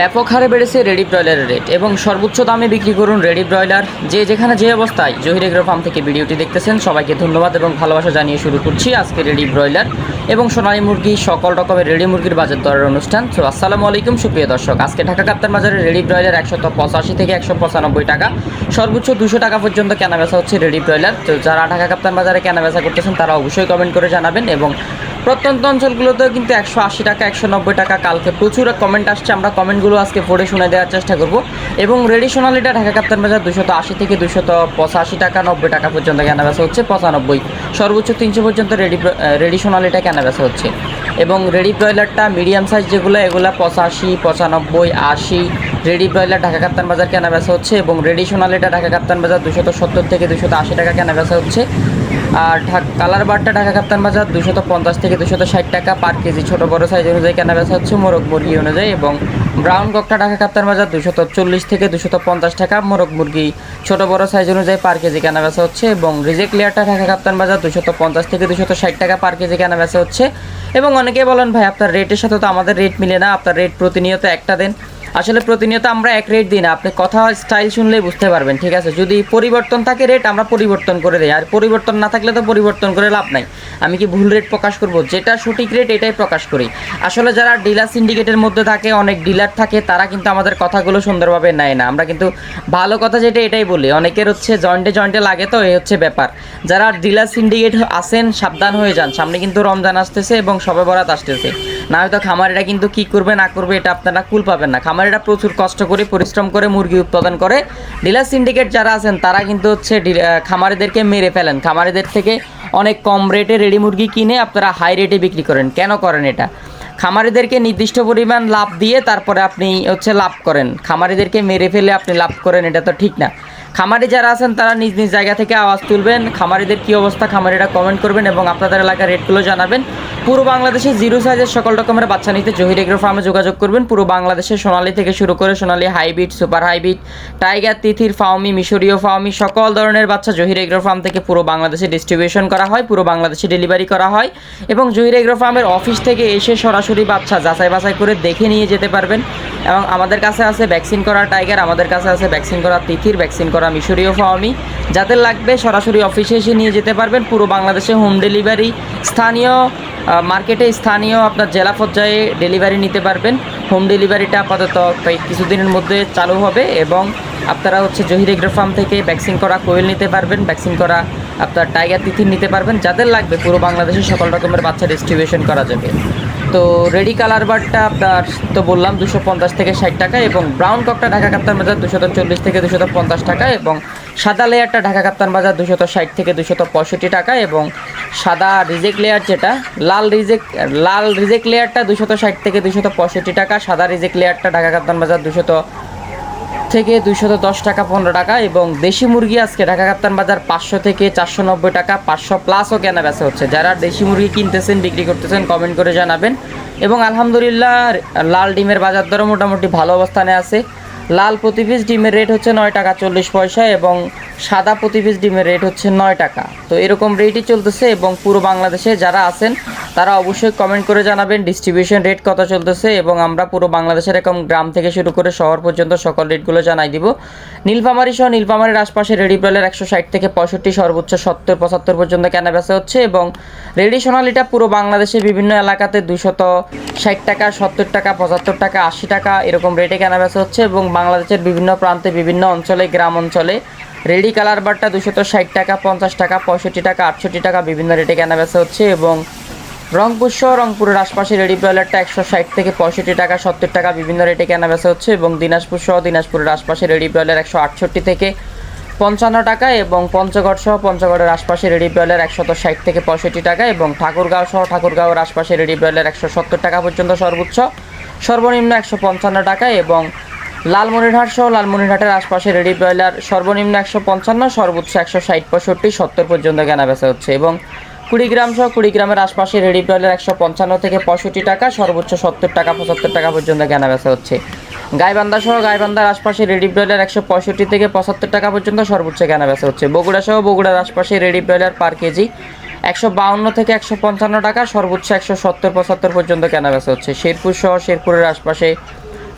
ব্যাপক হারে বেড়েছে রেডি ব্রয়লারের রেট এবং সর্বোচ্চ দামে বিক্রি করুন রেডি ব্রয়লার। যে যেখানে যে অবস্থায় জহির এগ্রো ফার্ম থেকে ভিডিওটি দেখতেছেন, সবাইকে ধন্যবাদ এবং ভালোবাসা জানিয়ে শুরু করছি আজকে রেডি ব্রয়লার এবং সোনালী মুরগি, সকল রকমের রেডি মুরগির বাজার দরের অনুষ্ঠান। তো আসসালামু আলাইকুম, সুপ্রিয় দর্শক। আজকে ঢাকা কাপ্তার বাজারে রেডি ব্রয়লার একশত পঁচাশি থেকে একশো পঁচানব্বই টাকা। সর্বোচ্চ দুশো টাকা পর্যন্ত কেনা বেচা হচ্ছে রেডি ব্রয়লার। তো যারা ঢাকা কাপ্তান বাজারে কেনা বেচা করতেছেন, তারা অবশ্যই কমেন্ট করে জানাবেন এবং প্রত্যন্ত অঞ্চলগুলোতেও কিন্তু একশো আশি টাকা, একশো নব্বই টাকা কালকে প্রচুর কমেন্ট আসছে। আমরা কমেন্টগুলো আজকে পড়ে শুনে দেওয়ার চেষ্টা করব। এবং রেডি সোনালিটা ঢাকা কাপ্তান বাজার দুশত আশি থেকে দুশত পঁচাশি টাকা, নব্বই টাকা পর্যন্ত কেনা বেচা হচ্ছে, পঁচানব্বই। সর্বোচ্চ তিনশো পর্যন্ত রেডি রেডি সোনালিটা কেনা বেচা হচ্ছে। এবং রেডি ব্রয়লারটা মিডিয়াম সাইজ যেগুলো, এগুলো পঁচাশি, পঁচানব্বই, আশি। রেডি ব্রয়লার ঢাকা কাপ্তান বাজার কেনা বেচা হচ্ছে এবং রেডি সোনালিটা ঢাকা কাপ্তান বাজার দুশত সত্তর থেকে দুশত আশি টাকা কেনা বেচা হচ্ছে। আর কালার বারটা ঢাকা কাপ্তান বাজার দুশত পঞ্চাশ থেকে দুশত ষাট টাকা পার কেজি। ছোট বড় সাইজ অনুযায়ী কেনা বেচা হচ্ছে মোরগ মুরগি অনুযায়ী এবং ব্রাউন ককটা ঢাকা কাপ্তান বাজার দুশত চল্লিশ থেকে দুশত পঞ্চাশ টাকা মোরগ মুরগি। ছোট বড় সাইজ অনুযায়ী পার কেজি কেনা বেচা হচ্ছে এবং রিজেক্ট লেয়ারটা ঢাকা কাপ্তান বাজার দুশত পঞ্চাশ থেকে দুশত ষাট টাকা পার কেজি কেনা বেচা হচ্ছে। এবং অনেকেই বলেন, ভাই, আপনার রেটের সাথে তো আমাদের রেট মিলে না। আপনার রেট প্রতিনিয়ত একটা দেন। আসলে প্রতিনিয়ত আমরা এক রেট দিই না। আপনি কথা স্টাইল শুনলেই বুঝতে পারবেন, ঠিক আছে? যদি পরিবর্তন থাকে রেট আমরা পরিবর্তন করে দিই। আর পরিবর্তন না থাকলে তো পরিবর্তন করে লাভ নাই। আমি কি ভুল রেট প্রকাশ করব? যেটা সঠিক রেট এটাই প্রকাশ করি। আসলে যারা ডিলার সিন্ডিকেটের মধ্যে থাকে, অনেক ডিলার থাকে, তারা কিন্তু আমাদের কথাগুলো সুন্দরভাবে নেয় না। আমরা কিন্তু ভালো কথা যেটা, এটাই বলি। অনেকের হচ্ছে জয়েন্টে জয়েন্টে লাগে তো এই হচ্ছে ব্যাপার। যারা ডিলার সিন্ডিকেট আসেন সাবধান হয়ে যান। সামনে কিন্তু রমজান আসতেছে এবং সবে বরাত আসতেছে। না হয়তো খামারিরা কিন্তু কি করবে, না করবে, এটা আপনারা কুল পাবেন না। খামারিরা প্রচুর কষ্ট করে, পরিশ্রম করে মুরগি উৎপাদন করে। ডিলার সিন্ডিকেট যারা আছেন, তারা কিন্তু হচ্ছে খামারিদেরকে মেরে ফেলেন। খামারিদের থেকে অনেক কম রেটে রেডি মুরগি কিনে আপনারা হাই রেটে বিক্রি করেন। কেন করেন এটা? খামারিদেরকে নির্দিষ্ট পরিমাণ লাভ দিয়ে তারপরে আপনি হচ্ছে লাভ করেন। খামারিদেরকে মেরে ফেলে আপনি লাভ করেন, এটা তো ঠিক না। খামারি যারা আছেন, তারা নিজ নিজ জায়গা থেকে আওয়াজ তুলবেন। খামারিদের কী অবস্থা, খামারিরা কমেন্ট করবেন এবং আপনাদের এলাকার রেটগুলো জানাবেন। পুরো বাংলাদেশে জিরো সাইজের সকল রকমের বাচ্চা নিতে জহির এগ্রো ফার্মে যোগাযোগ করবেন। পুরো বাংলাদেশে সোনালী থেকে শুরু করে Sonali hybrid, super hybrid, tiger, তিথির ফাউমি মিশরীয় ফাউমি সকল ধরনের বাচ্চা জহির এগ্রো ফার্ম থেকে পুরো বাংলাদেশে ডিস্ট্রিবিউশন করা হয়, পুরো বাংলাদেশে ডেলিভারি করা হয় এবং জহির এগ্রো ফার্মের অফিস থেকে এসে সরাসরি বাচ্চা যাচাই বাছাই করে দেখে নিয়ে যেতে পারবেন। এবং আমাদের কাছে আছে ভ্যাকসিন করা টাইগার, আমাদের কাছে আছে ভ্যাকসিন করা তিথির ভ্যাকসিন করা মিশরীয় ফাওয়ামি যাদের লাগবে সরাসরি অফিসে এসে নিয়ে যেতে পারবেন। পুরো বাংলাদেশে হোম ডেলিভারি স্থানীয় মার্কেটে স্থানীয় আপনার জেলা পর্যায়ে ডেলিভারি নিতে পারবেন। হোম ডেলিভারিটা আপাতত কিছুদিনের মধ্যে চালু হবে এবং আপনারা হচ্ছে জহির এগ্রো ফার্ম থেকে ভ্যাকসিন করা কোয়েল নিতে পারবেন, ভ্যাকসিন করা আপনার টাইগার তিথির নিতে পারবেন, যাদের লাগবে পুরো বাংলাদেশে সকল রকমের বাচ্চা ডিস্ট্রিবিউশন করা যাবে। তো রেডি কালার বারটা আপনার তো বললাম দুশো পঞ্চাশ থেকে ষাট টাকা এবং ব্রাউন ককটা ঢাকা কাপ্তান বাজার দুশত চল্লিশ থেকে দুশত পঞ্চাশ টাকা এবং সাদা লেয়ারটা ঢাকা কাপ্তান বাজার দুশত ষাট থেকে দুশত পঁয়ষট্টি টাকা এবং সাদা রিজেক্ট লেয়ার যেটা, লাল রিজেক্ট লাল রিজেক্ট লেয়ারটা দুশত ষাট থেকে দুশত পঁয়ষট্টি টাকা, সাদা রিজেক্ট লেয়ারটা ঢাকা কাপ্তান বাজার দুশত থেকে দুশত দশ টাকা, পনেরো টাকা এবং দেশি মুরগি আজকে ঢাকা কাপ্তান বাজার পাঁচশো থেকে চারশো নব্বই টাকা, পাঁচশো প্লাসও কেনা বেচা হচ্ছে। যারা দেশি মুরগি কিনতেছেন, বিক্রি করতেছেন কমেন্ট করে জানাবেন। এবং আলহামদুলিল্লাহ, লাল ডিমের বাজার দরও মোটামুটি ভালো অবস্থানে আছে। লাল প্রতি পিস ডিমের রেট হচ্ছে নয় টাকা চল্লিশ পয়সা এবং সাদা প্রতি পিস ডিমের রেট হচ্ছে নয় টাকা। তো এরকম রেটই চলতেছে এবং পুরো বাংলাদেশে যারা আছেন তারা অবশ্যই কমেন্ট করে জানাবেন ডিস্ট্রিবিউশন রেট কত চলতেছে এবং আমরা পুরো বাংলাদেশের এরকম গ্রাম থেকে শুরু করে শহর পর্যন্ত সকল রেটগুলো জানাই দিব। নীলফামারি সহ নীলফামারির আশপাশে রেডি ব্রয়লার একশো ষাট থেকে পঁয়ষট্টি, সর্বোচ্চ সত্তর, পঁচাত্তর পর্যন্ত কেনা বেচা হচ্ছে এবং রেডি সোনালিটা পুরো বাংলাদেশে বিভিন্ন এলাকাতে দুশত ষাট টাকা, সত্তর টাকা, পঁচাত্তর টাকা, আশি টাকা এরকম রেটে কেনা বেচা হচ্ছে এবং বাংলাদেশের বিভিন্ন প্রান্তে বিভিন্ন অঞ্চলে, গ্রাম অঞ্চলে রেডি কালার বারটা দুশত ষাট টাকা, পঞ্চাশ টাকা, পঁয়ষট্টি টাকা, আটষট্টি টাকা বিভিন্ন রেটে কেনা বেচা হচ্ছে এবং রংপুর সহ রংপুরের আশপাশে রেডি ব্রয়লারটা একশো ষাট থেকে পঁয়ষট্টি টাকা, সত্তর টাকা বিভিন্ন রেটে কেনা বেচা হচ্ছে এবং দিনাজপুর সহ দিনাজপুরের আশপাশে রেডি ব্রয়লার একশো আটষট্টি থেকে পঞ্চান্ন টাকা এবং পঞ্চগড় সহ পঞ্চগড়ের আশপাশে রেডি ব্রয়লার একশত ষাট থেকে পঁয়ষট্টি টাকা এবং ঠাকুরগাঁও সহ ঠাকুরগাঁওয়ের আশপাশে রেডি ব্রয়লার একশো সত্তর টাকা পর্যন্ত সর্বোচ্চ। সর্বনিম্ন একশো পঞ্চান্ন টাকা এবং লালমনিরহাট সহ লালমনিরহাটের আশপাশে রেডি ব্রয়লার সর্বনিম্ন একশো পঞ্চান্ন, সর্বোচ্চ একশো ষাট, পঁয়ষট্টি, সত্তর পর্যন্ত কেনা বেচা হচ্ছে এবং কুড়িগ্রাম সহ কুড়িগ্রামের আশপাশে রেডি ব্রয়লার একশো পঞ্চান্ন থেকে পঁয়ষট্টি টাকা, সর্বোচ্চ সত্তর টাকা, পঁচাত্তর টাকা পর্যন্ত কেনা বেচা হচ্ছে। গাইবান্ধা সহ গাইবান্ধার আশপাশে রেডি ব্রয়লার একশো পঁয়ষট্টি থেকে পঁচাত্তর টাকা পর্যন্ত সর্বোচ্চ কেনা বেচা হচ্ছে। বগুড়া সহ বগুড়ার আশপাশে রেডি ব্রয়লার পার কেজি একশো বাউন্ন থেকে একশো পঞ্চান্ন টাকা, সর্বোচ্চ একশো সত্তর, পঁচাত্তর পর্যন্ত কেনা বেচা হচ্ছে। শেরপুর সহ শেরপুরের আশপাশে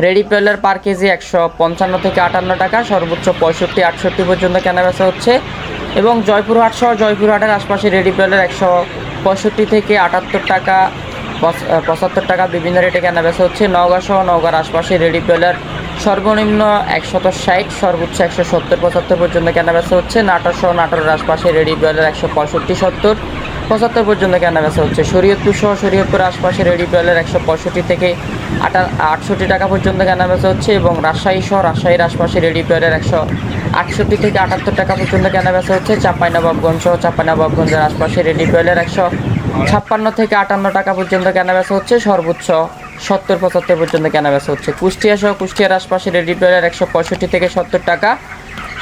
রেডি ব্রয়লার পার কেজি একশো পঞ্চান্ন থেকে আটান্ন টাকা, সর্বোচ্চ পঁয়ষট্টি, আটষট্টি পর্যন্ত কেনাবেচা হচ্ছে। এবং জয়পুরহাট সহ জয়পুরহাটের আশপাশে রেডি ব্রয়লার একশো পঁয়ষট্টি থেকে আটাত্তর টাকা পঁচাত্তর টাকা বিভিন্ন রেটে কেনা কেনাবেচা হচ্ছে। নওগাঁ সহ নওগাঁর আশপাশে রেডি ব্রয়লার সর্বনিম্ন একশত ষাট, সর্বোচ্চ একশো সত্তর, পঁচাত্তর পর্যন্ত কেনা কেনাবেচা হচ্ছে। নাটোর সহ নাটোরের আশপাশে রেডি ব্রয়লার একশো পঁয়ষট্টি, সত্তর। পঁচাত্তর পর্যন্ত কেনাবেচা হচ্ছে। শরীয়তপুর সহ শরীয়তপুর আশপাশে রেডি ব্রয়লার একশো পঁয়ষট্টি থেকে আটা আটষট্টি টাকা পর্যন্ত কেনাবেচা হচ্ছে এবং রাজশাহী সহ রাজশাহীর আশপাশে রেডি ব্রয়লার একশো আটষট্টি থেকে আটাত্তর টাকা পর্যন্ত কেনাবেচা হচ্ছে। চাঁপাইনবাবগঞ্জ সহ চাঁপাইনবাবগঞ্জের আশপাশে রেডি ব্রয়লার একশো ছাপ্পান্ন থেকে আটান্ন টাকা পর্যন্ত কেনাবেচা হচ্ছে। সর্বোচ্চ সত্তর পঁচাত্তর পর্যন্ত কেনাবেচা হচ্ছে। কুষ্টিয়া সহ কুষ্টিয়ার আশপাশে রেডি ব্রয়লার একশো পঁয়ষট্টি থেকে সত্তর টাকা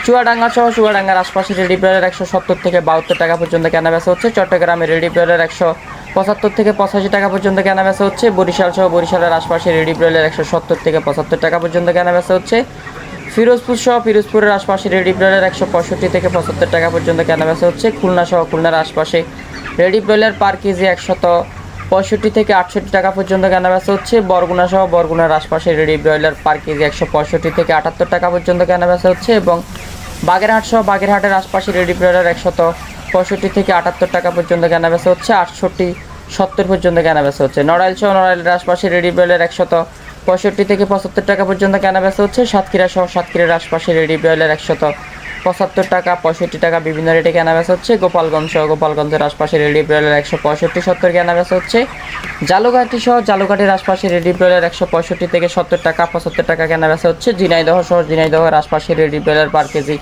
চুয়াডাঙ্গা সহ চুয়াডাঙ্গার আশপাশে রেডি ব্রয়লার একশো সত্তর থেকে বাহাত্তর টাকা পর্যন্ত কেনাবেচা হচ্ছে। চট্টগ্রামে রেডি ব্রয়লার একশো পঁচাত্তর থেকে পঁচাশি টাকা পর্যন্ত কেনাবেচা হচ্ছে। বরিশাল সহ বরিশালের আশপাশে রেডি ব্রয়লার একশো সত্তর থেকে পঁচাত্তর টাকা পর্যন্ত কেনাবেচা হচ্ছে। ফিরোজপুর সহ ফিরোজপুরের আশপাশে রেডি ব্রয়লার একশো পঁয়ষট্টি থেকে পঁচাত্তর টাকা পর্যন্ত কেনাবেচা হচ্ছে। খুলনা সহ খুলনার আশপাশে রেডি ব্রয়লার পার কেজি একশত পঁয়ষট্টি থেকে আটষট্টি টাকা পর্যন্ত কেনাবেচা হচ্ছে। বরগুনা সহ বরগুনার আশপাশে রেডি ব্রয়লার পার কেজি একশো পঁয়ষট্টি থেকে আটাত্তর টাকা পর্যন্ত কেনাবেচা হচ্ছে এবং বাগেরহাট সহ বাগেরহাটের আশপাশে রেডি ব্রয়লার একশত পঁয়ষট্টি থেকে আটাত্তর টাকা পর্যন্ত কেনা বেচা হচ্ছে, আটষট্টি সত্তর পর্যন্ত কেনা বেচা হচ্ছে। নড়াইল সহ নড়াইলের আশপাশে রেডি ব্রয়লার একশত পঁয়ষট্টি থেকে পঁচাত্তর টাকা পর্যন্ত কেনা বেচা হচ্ছে, সাতক্ষীরা সহ সাতক্ষীরার আশপাশে রেডি ব্রয়লার একশত পঁচাত্তর টাকা, পঁয়ষট্টি টাকা বিভিন্ন রেটে কেনাবেচা হচ্ছে। গোপালগঞ্জ সহ গোপালগঞ্জের আশপাশে রেডি ব্রয়লার একশো পঁয়ষট্টি, সত্তর কেনাবেচা হচ্ছে। জালুঘাটি সহ জালুঘাটির আশপাশে রেডি ব্রয়লার একশো পঁয়ষট্টি থেকে সত্তর টাকা, পঁচাত্তর টাকা কেনাবেচা হচ্ছে। ঝিনাইদহ সহ ঝিনাইদহের আশপাশে রেডি ব্রয়লার পার কেজি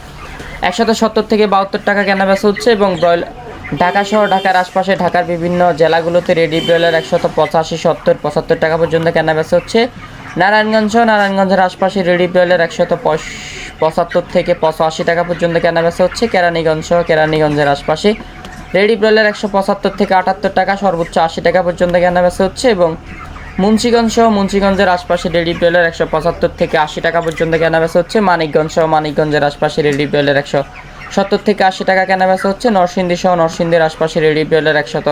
একশত সত্তর থেকে বাহাত্তর টাকা কেনাবেচা হচ্ছে এবং ব্রয়লার ঢাকা সহ ঢাকার আশপাশে ঢাকার বিভিন্ন জেলাগুলোতে রেডি ব্রয়লার একশত পঁচাশি, সত্তর, পঁচাত্তর টাকা পর্যন্ত কেনাবেচা হচ্ছে। নারায়ণগঞ্জ সহ নারায়ণগঞ্জের আশপাশে রেডি ব্রয়লার একশত পঁয়ষ- পঁচাত্তর থেকে পঁচাশি টাকা পর্যন্ত কেনাবেচা হচ্ছে। কেরানীগঞ্জ সহ কেরানীগঞ্জের আশপাশে রেডি ব্রয়লার একশো পঁচাত্তর থেকে আটাত্তর টাকা, সর্বোচ্চ আশি টাকা পর্যন্ত কেনাবেচা হচ্ছে এবং মুন্সিগঞ্জ সহ মুন্সিগঞ্জের আশপাশে রেডি ব্রয়লার একশো পঁচাত্তর থেকে আশি টাকা পর্যন্ত কেনাবেচা হচ্ছে। মানিকগঞ্জ সহ মানিকগঞ্জের আশপাশে রেডি ব্রয়লার একশো সত্তর থেকে আশি টাকা কেনাবেচা হচ্ছে। নরসিংদী সহ নরসিংদীর আশপাশে রেডি ব্রয়লার একশত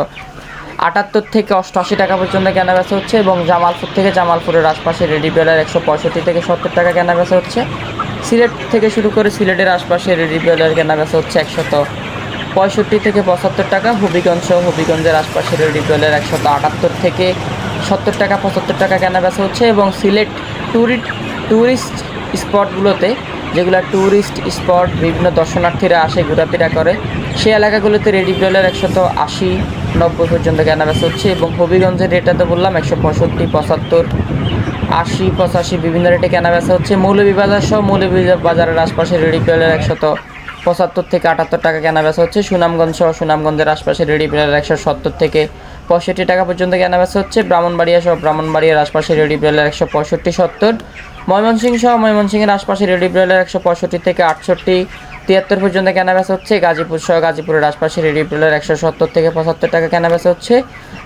আটাত্তর থেকে অষ্টআশি টাকা পর্যন্ত কেনাবেচা হচ্ছে এবং জামালপুর থেকে জামালপুরের আশপাশে রেডি ব্রয়লার একশো পঁয়ষট্টি থেকে সত্তর টাকা কেনাবেচা হচ্ছে। সিলেট থেকে শুরু করে সিলেটের আশপাশে রেডি ব্রয়লার কেনাবেচা হচ্ছে একশত পঁয়ষট্টি থেকে পঁচাত্তর টাকা, হবিগঞ্জ সহ হবিগঞ্জের আশপাশের ব্রয়লার একশত আটাত্তর থেকে সত্তর টাকা, পঁচাত্তর টাকা কেনাবেচা হচ্ছে এবং সিলেট ট্যুরিস্ট ট্যুরিস্ট স্পটগুলোতে যেগুলো ট্যুরিস্ট স্পট বিভিন্ন দর্শনার্থীরা আসে, ঘোরাফেরা করে, সেই এলাকাগুলোতে রেডি ব্রয়লার একশত আশি, নব্বই পর্যন্ত কেনাবেচা হচ্ছে এবং হবিগঞ্জের রেটটা তো বললাম একশো পঁয়ষট্টি, পঁচাত্তর আশি, পঁচাশি, বিভিন্ন রেটে কেনাবেচা হচ্ছে। মৌলভীবাজার সহ মৌলভীবাজারের আশপাশে রেডি ব্রয়লার একশত পঁচাত্তর থেকে আটাত্তর টাকা কেনাবেচা হচ্ছে। সুনামগঞ্জ সহ সুনামগঞ্জের আশপাশে রেডি ব্রয়লার একশো সত্তর থেকে পঁয়ষট্টি টাকা পর্যন্ত কেনাবেচা হচ্ছে। ব্রাহ্মণবাড়িয়া সহ ব্রাহ্মণবাড়িয়ার আশপাশে রেডি ব্রয়লার একশো পঁয়ষট্টি, সত্তর। ময়মনসিংহ সহ ময়মনসিংহের আশপাশে রেডি ব্রয়লার একশো পঁয়ষট্টি থেকে আটষট্টি। তিয়াত্তর পর্যন্ত কেনাবেচা হচ্ছে, গাজীপুর সহ গাজীপুরের আশপাশে রেডি ব্রয়লার একশো সত্তর থেকে পঁচাত্তর টাকা কেনাবেচা হচ্ছে।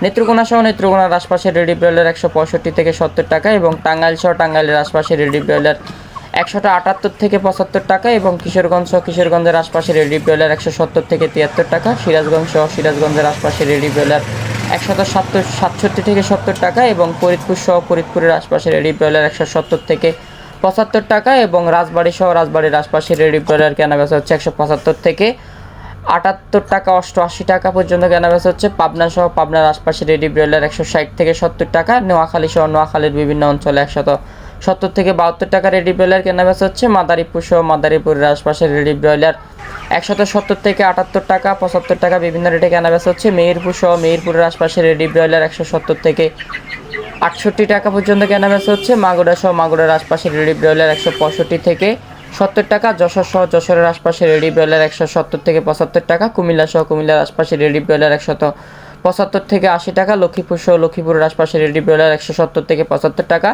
নেত্রকোনা সহ নেত্রকোনার আশপাশে রেডি ব্রয়লার একশো পঁয়ষট্টি থেকে সত্তর টাকা এবং টাঙ্গাইল সহ টাঙ্গাইলের আশপাশে রেডি ব্রয়লার একশোটা আটাত্তর থেকে পঁচাত্তর টাকা এবং কিশোরগঞ্জ সহ কিশোরগঞ্জের আশপাশে রেডি ব্রয়লার একশো সত্তর থেকে তিয়াত্তর টাকা, সিরাজগঞ্জ সহ সিরাজগঞ্জের আশপাশে রেডি ব্রয়লার একশত সাতষট্টি থেকে সত্তর টাকা এবং ফরিদপুর সহ ফরিদপুরের আশপাশে রেডি ব্রয়লার একশো সত্তর থেকে পঁচাত্তর টাকা এবং রাজবাড়ি সহ রাজবাড়ির আশপাশে রেডি ব্রয়লার কেনা বেচা হচ্ছে একশো পঁচাত্তর থেকে আটাত্তর টাকা অষ্টআশি টাকা পর্যন্ত কেনা বেচা হচ্ছে। পাবনা সহ পাবনার আশপাশে রেডি ব্রয়লার একশো ষাট থেকে সত্তর টাকা। নোয়াখালী সহ নোয়াখালীর বিভিন্ন অঞ্চলে একশত সত্তর থেকে বাহাত্তর টাকা রেডি ব্রয়লার কেনা বেচা হচ্ছে। মাদারীপুর সহ মাদারীপুরের আশপাশে রেডি ব্রয়লার একশত সত্তর থেকে আটাত্তর টাকা, পঁচাত্তর টাকা বিভিন্ন রেটে কেনা বেচা হচ্ছে। মেহেরপুর সহ মেহেরপুরের আশপাশে রেডি ব্রয়লার একশো সত্তর থেকে আটষট্টি টাকা পর্যন্ত কেনা বেচা হচ্ছে। মাগুরা সহ মাগুরার আশপাশে রেডি ব্রয়লার একশো পঁয়ষট্টি থেকে সত্তর টাকা। যশোর সহ যশোরের আশপাশে রেডি ব্রয়লার একশো সত্তর থেকে পঁচাত্তর টাকা। কুমিল্লা সহ কুমিল্লার আশপাশে রেডি ব্রয়লার একশত পঁচাত্তর থেকে আশি টাকা। লক্ষ্মীপুর সহ লক্ষ্মীপুরের আশপাশে রেডি ব্রয়লার একশো সত্তর থেকে পঁচাত্তর টাকা।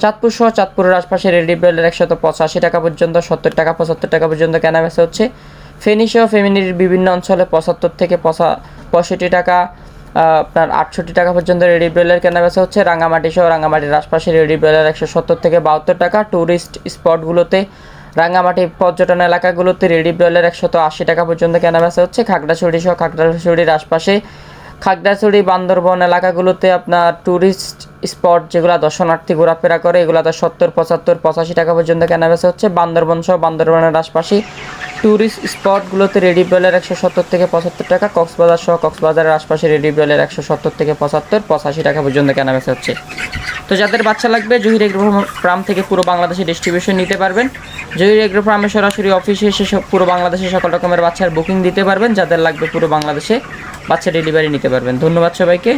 চাঁদপুর সহ চাঁদপুরের আশপাশে রেডি ব্রয়লার একশত পঁচাশি টাকা পর্যন্ত, সত্তর টাকা, পঁচাত্তর টাকা পর্যন্ত কেনা বেচা হচ্ছে। ফেনী সহ ফেমিনির বিভিন্ন অঞ্চলে পঁচাত্তর থেকে পঁচা পঁয়ষট্টি টাকা। আপনার আটষট্টি টাকা পর্যন্ত রেডি ব্রয়লার কেনা বেচা হচ্ছে। রাঙামাটি সহ রাঙামাটির আশপাশে রেডি ব্রয়লার একশো সত্তর থেকে বাহাত্তর টাকা। ট্যুরিস্ট স্পটগুলোতে রাঙামাটি পর্যটন এলাকাগুলোতে রেডি ব্রয়লার একশত আশি টাকা পর্যন্ত কেনা বেচা হচ্ছে। খাগড়াছড়ি সহ খাগড়াছড়ির আশপাশে খাগড়াছড়ি বান্দরবন এলাকাগুলোতে আপনার ট্যুরিস্ট স্পট যেগুলো দর্শনার্থী ঘোরাফেরা করে, এগুলোতে সত্তর, পঁচাত্তর, পঁচাশি টাকা পর্যন্ত কেনা বেচা হচ্ছে। বান্দরবন সহ বান্দরবনের আশপাশে ট্যুরিস্ট স্পটগুলোতে রেডি ব্রয়লার একশো সত্তর থেকে পঁচাত্তর টাকা, কক্সবাজার সহ কক্সবাজারের আশপাশে রেডি ব্রয়লার একশো সত্তর থেকে পঁচাত্তর, পঁচাশি টাকা পর্যন্ত কেনা বেচা হচ্ছে। তো যাদের বাচ্চা লাগবে, জহির এগ্রো ফার্ম থেকে পুরো বাংলাদেশে ডিস্ট্রিবিউশন নিতে পারবেন। জহির এগ্রো ফার্মে সরাসরি অফিসে এসে পুরো বাংলাদেশে সকল রকমের বাচ্চার বুকিং দিতে পারবেন। যাদের লাগবে পুরো বাংলাদেশে বাচ্চা ডেলিভারি নিতে পারবেন। ধন্যবাদ সবাইকে।